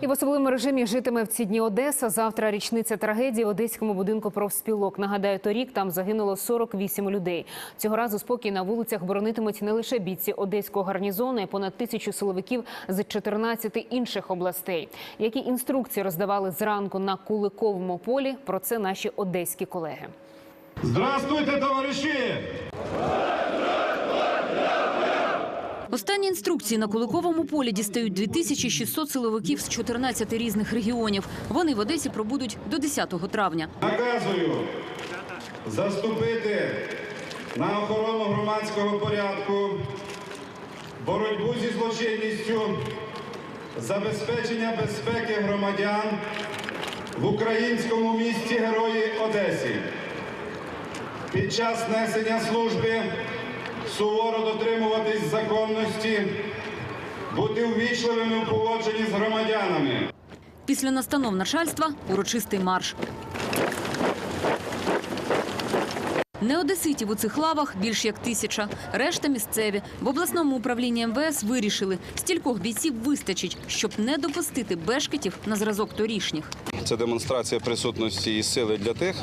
І в особливому режимі житиме в ці дні Одеса. Завтра річниця трагедії в одеському будинку профспілок. Нагадаю, торік там загинуло 48 людей. Цього разу спокій на вулицях боронитимуть не лише бійці одеського гарнізону, а й понад тисячу силовиків з 14 інших областей. Які інструкції роздавали зранку на Куликовому полі? Про це наші одеські колеги. Здравствуйте, товариші! Останні інструкції на Куликовому полі дістають 2600 силовиків з 14 різних регіонів. Вони в Одесі пробудуть до 10 травня. Наказую заступити на охорону громадського порядку, боротьбу зі злочинністю, забезпечення безпеки громадян в українському місті Герої Одесі. Під час несення служби суворо дотримуватись законності, бути ввічливими у поводженні з громадянами. Після настанов начальства урочистий марш. Не одеситів у цих лавах більш як тисяча. Решта місцеві. В обласному управлінні МВС вирішили, стількох бійців вистачить, щоб не допустити бешкетів на зразок торішніх. Це демонстрація присутності і сили для тих,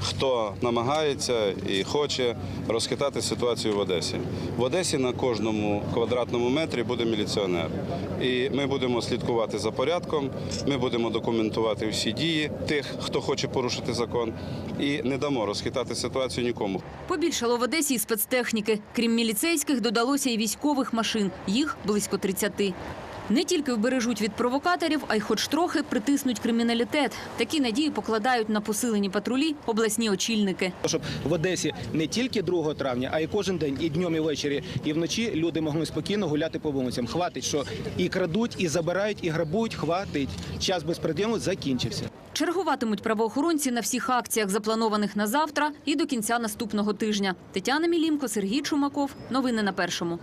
хто намагається і хоче розхитати ситуацію в Одесі. В Одесі на кожному квадратному метрі буде міліціонер. І ми будемо слідкувати за порядком, ми будемо документувати всі дії тих, хто хоче порушити закон, і не дамо розхитати ситуацію нікому. Побільшало в Одесі і спецтехніки. Крім міліцейських, додалося і військових машин. Їх близько 30. Не тільки вбережуть від провокаторів, а й хоч трохи притиснуть криміналітет. Такі надії покладають на посилені патрулі обласні очільники. щоб в Одесі не тільки 2 травня, а й кожен день, і днем, і ввечері, і вночі люди могли спокійно гуляти по вулицям. Хватить, що і крадуть, і забирають, і грабують. Хватить. Час безпреділу закінчився. Чергуватимуть правоохоронці на всіх акціях, запланованих на завтра і до кінця наступного тижня. Тетяна Мілімко, Сергій Чумаков. Новини на першому.